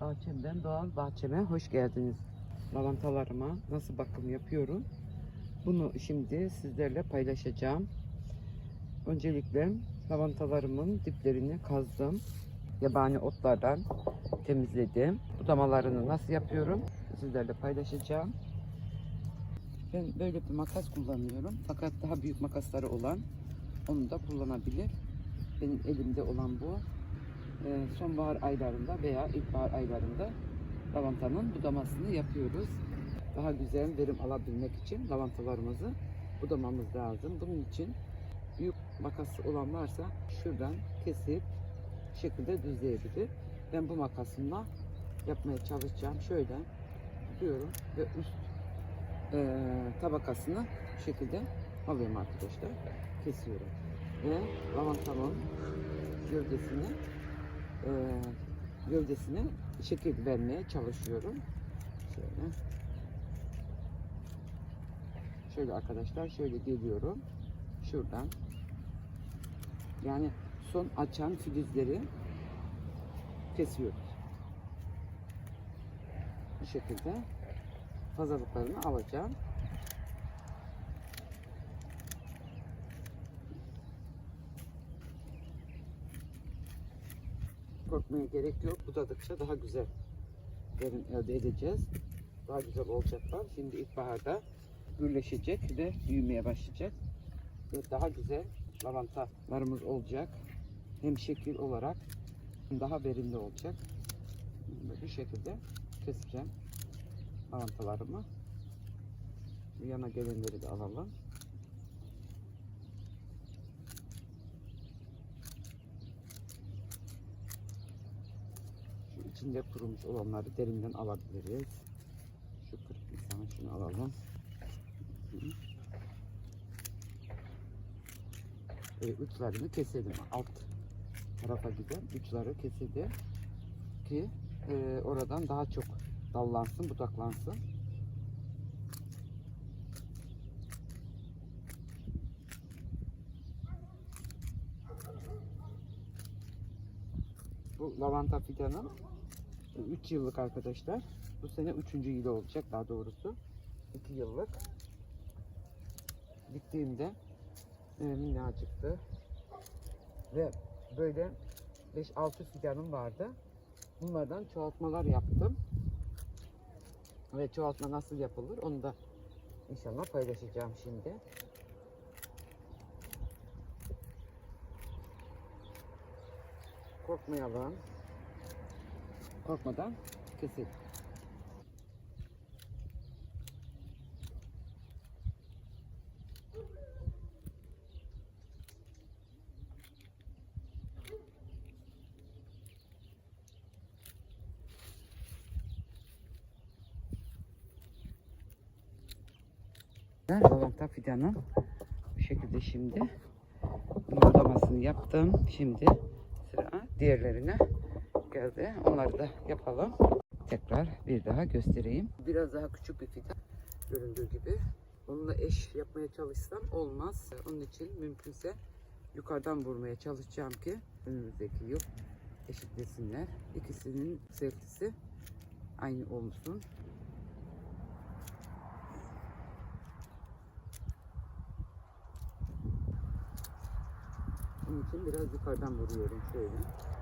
Bahçemden doğal bahçeme hoş geldiniz. Lavantalarıma nasıl bakım yapıyorum? Bunu şimdi sizlerle paylaşacağım. Öncelikle lavantalarımın diplerini kazdım. Yabani otlardan temizledim. Budamalarını nasıl yapıyorum? Sizlerle paylaşacağım. Ben böyle bir makas kullanıyorum. Fakat daha büyük makasları olan onu da kullanabilir. Benim elimde olan bu. Ee, sonbahar aylarında veya ilkbahar aylarında lavantanın budamasını yapıyoruz. Daha güzel verim alabilmek için lavantalarımızı budamamız lazım. Bunun için büyük makası olan varsa şuradan kesip şekilde düzleyebilir. Ben bu makasımla yapmaya çalışacağım. Şöyle tutuyorum ve üst eee, tabakasını bu şekilde alıyorum arkadaşlar. Kesiyorum. Ve lavantamın gövdesini eee gövdesine şekil vermeye çalışıyorum. Şöyle. Şöyle arkadaşlar şöyle geliyorum. Şuradan. Yani son açan filizleri kesiyoruz. Bu şekilde fazlalıklarını alacağım. Korkmaya gerek yok. Budadıkça daha güzel verim elde edeceğiz. Daha güzel olacaklar. Şimdi ilkbaharda gürleşecek ve büyümeye başlayacak. Ve daha güzel lavantalarımız olacak. Hem şekil olarak daha verimli olacak. Bu şekilde keseceğim lavantalarımı. Yana gelenleri de alalım. Şu içinde kurumuş olanları derinden alabiliriz. Şu kırık bir tane şunu alalım. E, uçlarını keselim. Alt tarafa giden uçları keselim ki e, oradan daha çok dallansın, budaklansın. Bu lavanta fidanı 3 yıllık arkadaşlar. Bu sene 3. yılı olacak daha doğrusu. 2 yıllık. Diktiğimde e, minnacıktı. Ve böyle 5-6 fidanım vardı. Bunlardan çoğaltmalar yaptım. Ve çoğaltma nasıl yapılır onu da inşallah paylaşacağım şimdi. Korkmayalım. Korkmadan keselim. Ben lavanta fidanın bu şekilde şimdi budamasını yaptım. Şimdi sıra diğerlerine geldi. Onları da yapalım. Tekrar bir daha göstereyim. Biraz daha küçük bir fidan göründüğü gibi. Onunla eş yapmaya çalışsam olmaz. Onun için mümkünse yukarıdan vurmaya çalışacağım ki önümüzdeki yıl eşitlesinler. İkisinin sevgisi aynı olsun. Onun için biraz yukarıdan vuruyorum şöyle.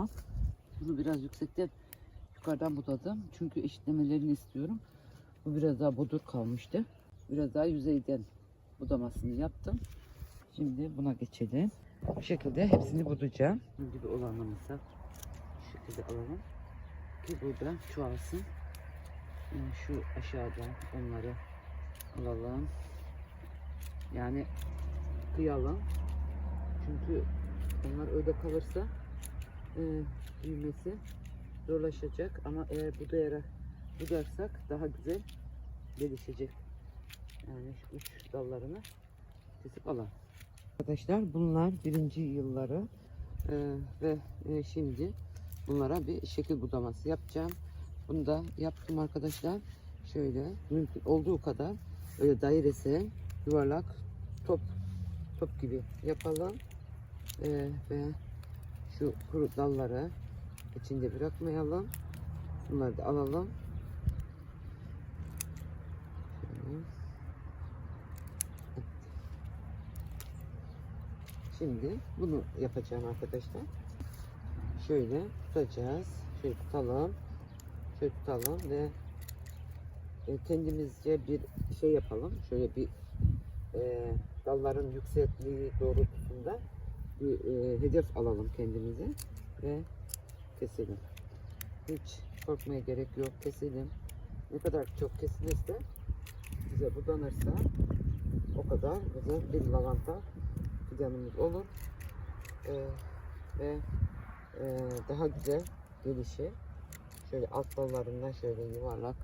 Tamam. Bunu biraz yüksekten yukarıdan budadım. Çünkü eşitlemelerini istiyorum. Bu biraz daha bodur kalmıştı. Biraz daha yüzeyden budamasını yaptım. Şimdi buna geçelim. Bu şekilde hepsini budayacağım. Bu gibi olanlarımızı şu şekilde alalım. Ki burada çoğalsın. Yani şu aşağıda onları alalım. Yani kıyalım. Çünkü onlar öyle kalırsa e, büyümesi zorlaşacak. Ama eğer budayarak budarsak daha güzel gelişecek. Yani şu uç dallarını kesip alalım. Arkadaşlar bunlar birinci yılları Ee, ve e, şimdi bunlara bir şekil budaması yapacağım. Bunu da yaptım arkadaşlar. şöyle mümkün olduğu kadar öyle dairesel yuvarlak top top gibi yapalım Ee, ve şu kuru dalları içinde bırakmayalım bunları da alalım. Şimdi bunu yapacağım arkadaşlar. Şöyle tutacağız. Şöyle tutalım. Şöyle tutalım ve e, kendimizce bir şey yapalım. Şöyle bir e, dalların yüksekliği doğrultusunda bir e, hedef alalım kendimize ve keselim. Hiç korkmaya gerek yok. Keselim. Ne kadar çok kesilirse bize budanırsa o kadar güzel bir lavanta fidanımız olur. Ee, ve e, daha güzel gelişi şöyle alt dallarından şöyle yuvarlak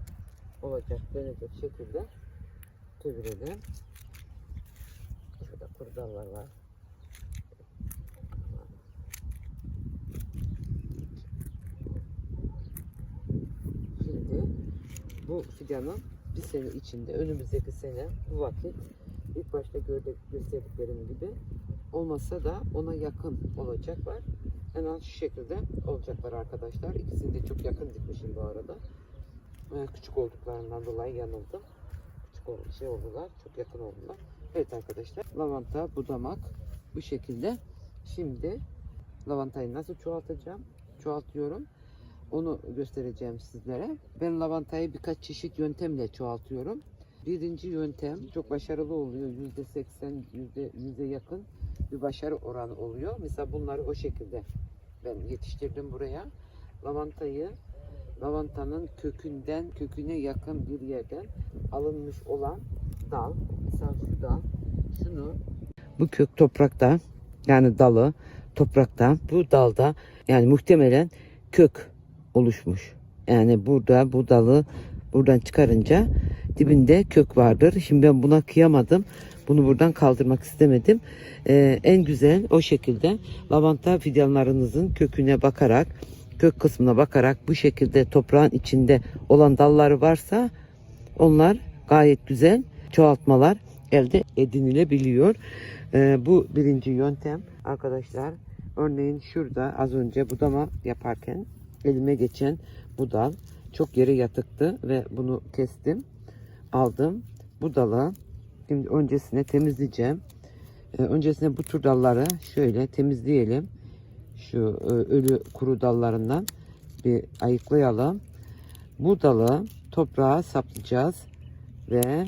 olacak dönecek şekilde çevirelim. Şurada kuru dallar var. Şimdi bu fidanın bir sene içinde önümüzdeki sene bu vakit ilk başta gördük, gösterdiklerim gibi olmasa da ona yakın olacaklar. En az şu şekilde olacaklar arkadaşlar. İkisini de çok yakın dikmişim bu arada. Ee, küçük olduklarından dolayı yanıldım. Küçük ol- şey oldular, çok yakın oldular. Evet arkadaşlar, lavanta budamak bu şekilde. Şimdi lavantayı nasıl çoğaltacağım? Çoğaltıyorum. Onu göstereceğim sizlere. Ben lavantayı birkaç çeşit yöntemle çoğaltıyorum. Birinci yöntem çok başarılı oluyor. Yüzde seksen, yüzde yüze yakın bir başarı oranı oluyor. Mesela bunları o şekilde ben yetiştirdim buraya. Lavantayı lavantanın kökünden, köküne yakın bir yerden alınmış olan dal. Mesela şu dal. Şunu bu kök toprakta yani dalı toprakta bu dalda yani muhtemelen kök oluşmuş. Yani burada bu dalı buradan çıkarınca dibinde kök vardır. Şimdi ben buna kıyamadım. Bunu buradan kaldırmak istemedim. Ee, en güzel o şekilde lavanta fidanlarınızın köküne bakarak, kök kısmına bakarak bu şekilde toprağın içinde olan dalları varsa onlar gayet güzel çoğaltmalar elde edinilebiliyor. Ee, bu birinci yöntem arkadaşlar. Örneğin şurada az önce budama yaparken elime geçen bu dal çok yere yatıktı ve bunu kestim. Aldım. Bu dalı şimdi öncesine temizleyeceğim. Ee, öncesine bu tür dalları şöyle temizleyelim. Şu e, ölü kuru dallarından bir ayıklayalım. Bu dalı toprağa saplayacağız ve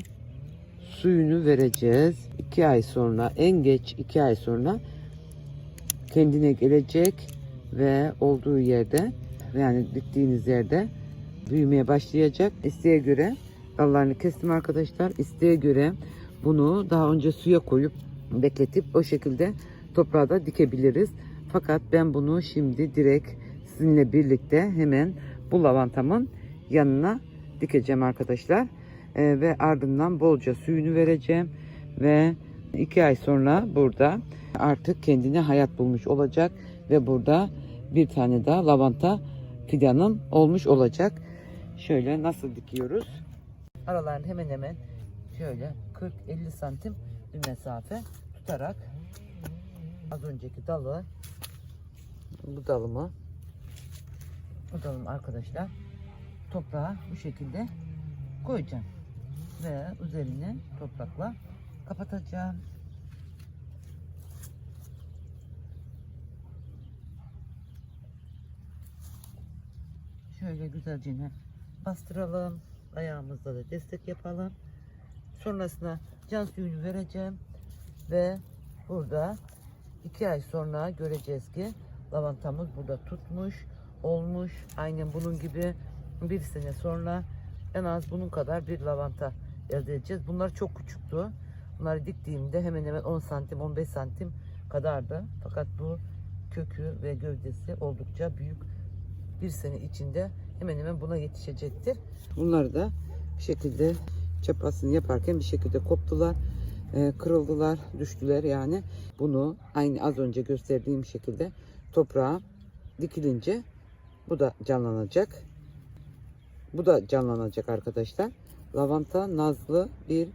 suyunu vereceğiz. 2 ay sonra en geç 2 ay sonra kendine gelecek ve olduğu yerde yani diktiğiniz yerde büyümeye başlayacak. İsteğe göre dallarını kestim arkadaşlar. İsteğe göre bunu daha önce suya koyup bekletip o şekilde toprağa da dikebiliriz. Fakat ben bunu şimdi direkt sizinle birlikte hemen bu lavantamın yanına dikeceğim arkadaşlar. Ee, ve ardından bolca suyunu vereceğim ve iki ay sonra burada artık kendine hayat bulmuş olacak ve burada bir tane daha lavanta fidanım olmuş olacak. Şöyle nasıl dikiyoruz? Aralarını hemen hemen şöyle 40-50 santim bir mesafe tutarak az önceki dalı bu dalımı bu dalım arkadaşlar toprağa bu şekilde koyacağım ve üzerine toprakla kapatacağım. Şöyle güzelce bastıralım. Ayağımızda da destek yapalım. Sonrasında can suyunu vereceğim ve burada iki ay sonra göreceğiz ki lavantamız burada tutmuş, olmuş. Aynen bunun gibi bir sene sonra en az bunun kadar bir lavanta elde edeceğiz. Bunlar çok küçüktü. Bunları diktiğimde hemen hemen 10 santim 15 santim kadardı. Fakat bu kökü ve gövdesi oldukça büyük. Bir sene içinde hemen hemen buna yetişecektir. Bunları da bir şekilde çapasını yaparken bir şekilde koptular. e, kırıldılar, düştüler yani. Bunu aynı az önce gösterdiğim şekilde toprağa dikilince bu da canlanacak. Bu da canlanacak arkadaşlar. Lavanta nazlı bir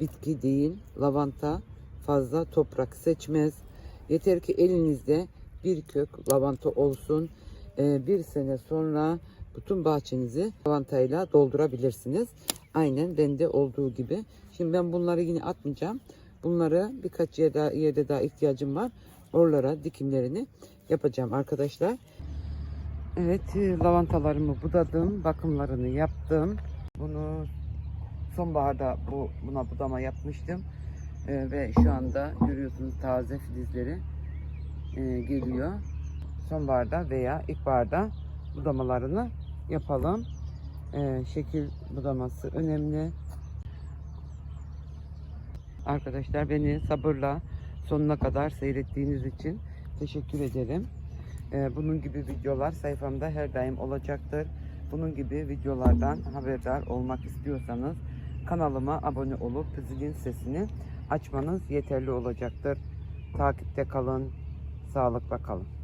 bitki değil. Lavanta fazla toprak seçmez. Yeter ki elinizde bir kök lavanta olsun. Ee, bir sene sonra bütün bahçenizi lavantayla doldurabilirsiniz. Aynen bende olduğu gibi. Şimdi ben bunları yine atmayacağım. Bunları birkaç yerde, yerde daha ihtiyacım var. Oralara dikimlerini yapacağım arkadaşlar. Evet e, lavantalarımı budadım. Bakımlarını yaptım. Bunu sonbaharda bu buna budama yapmıştım. E, ve şu anda görüyorsunuz taze filizleri e, geliyor. Sonbaharda veya ilkbaharda budamalarını yapalım. E, şekil budaması önemli. Arkadaşlar beni sabırla sonuna kadar seyrettiğiniz için teşekkür ederim. Ee, bunun gibi videolar sayfamda her daim olacaktır. Bunun gibi videolardan haberdar olmak istiyorsanız kanalıma abone olup zilin sesini açmanız yeterli olacaktır. Takipte kalın, sağlıkla kalın.